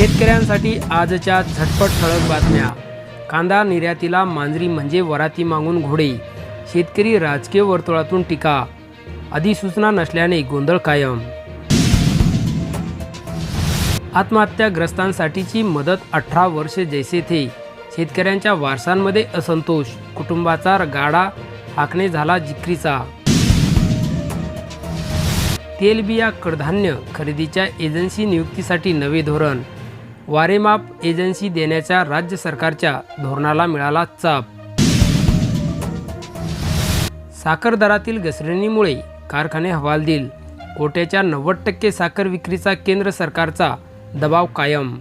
शेतकऱ्यांसाठी आजच्या झटपट ठळक बातम्या. कांदा निर्यातीला मांजरी म्हणजे वराती मागून घोडे. शेतकरी राजकीय वर्तुळातून टीका. अधिसूचना नसल्याने गोंधळ कायम. आत्महत्याग्रस्तांसाठीची मदत अठरा वर्षे जैसे थे. शेतकऱ्यांच्या वारसांमध्ये असंतोष. कुटुंबाचा गाडा हाकणे झाला जिक्रीचा. तेलबिया कडधान्य खरेदीच्या एजन्सी नियुक्तीसाठी नवे धोरण. वारेमाप एजन्सी देण्याच्या राज्य सरकारच्या धोरणाला मिळाला चाप. साखर दरातील घसरणीमुळे कारखाने हवालदिल. कोट्याच्या नव्वद टक्के साखर विक्रीचा केंद्र सरकारचा दबाव कायम.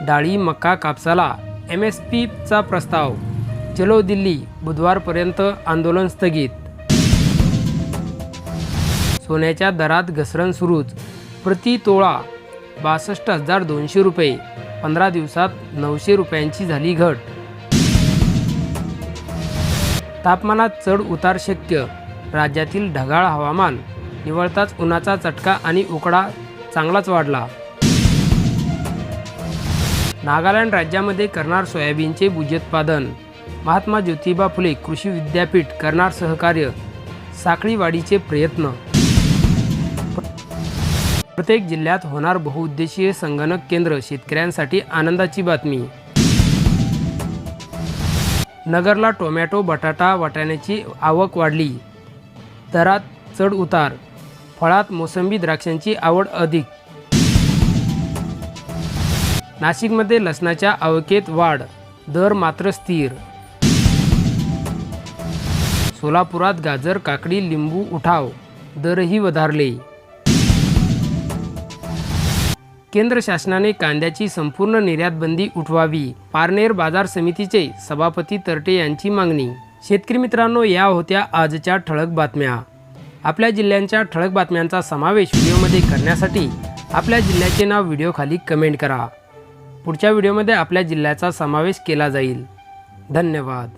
डाळी मका कापसाला एम एस पीचा प्रस्ताव. चलो दिल्ली बुधवारपर्यंत आंदोलन स्थगित. सोन्याच्या दरात घसरण सुरूच. प्रति तोळा बासष्ट हजार दोनशे रुपये. पंधरा दिवसात नऊशे रुपयांची झाली घट. तापमानात चढ उतार शक्य. राज्यातील ढगाळ हवामान. निवळताच उन्हाचा चटका आणि उकडा चांगलाच वाढला. नागालँड राज्यामध्ये करणार सोयाबीनचे बुजोत्पादन महात्मा ज्योतिबा फुले कृषी विद्यापीठ करणार सहकार्य. साखळीवाढीचे प्रयत्न. प्रत्येक जिल्ह्यात होणार बहुउद्देशीय संगणक केंद्र शेतकऱ्यांसाठी आनंदाची बातमी. नगरला टोमॅटो बटाटा वाटाण्याची आवक वाढली. दरात चढ उतार. फळात मोसंबी द्राक्षांची आवड अधिक. नाशिकमध्ये लसणाच्या आवकेत वाढ. दर मात्र स्थिर. सोलापुरात गाजर काकडी लिंबू उठाव. दरही वधारले. केंद्र शासनाने कांद्याची संपूर्ण निर्यातबंदी उठवावी. पारनेर बाजार समितीचे सभापती तरटे यांची मागणी. शेतकरी मित्रांनो या होत्या आजच्या ठळक बातम्या. आपल्या जिल्ह्यांच्या ठळक बातम्यांचा समावेश व्हिडिओमध्ये करण्यासाठी आपल्या जिल्ह्याचे नाव व्हिडिओखाली कमेंट करा. पुढच्या व्हिडिओमध्ये आपल्या जिल्ह्याचा समावेश केला जाईल. धन्यवाद.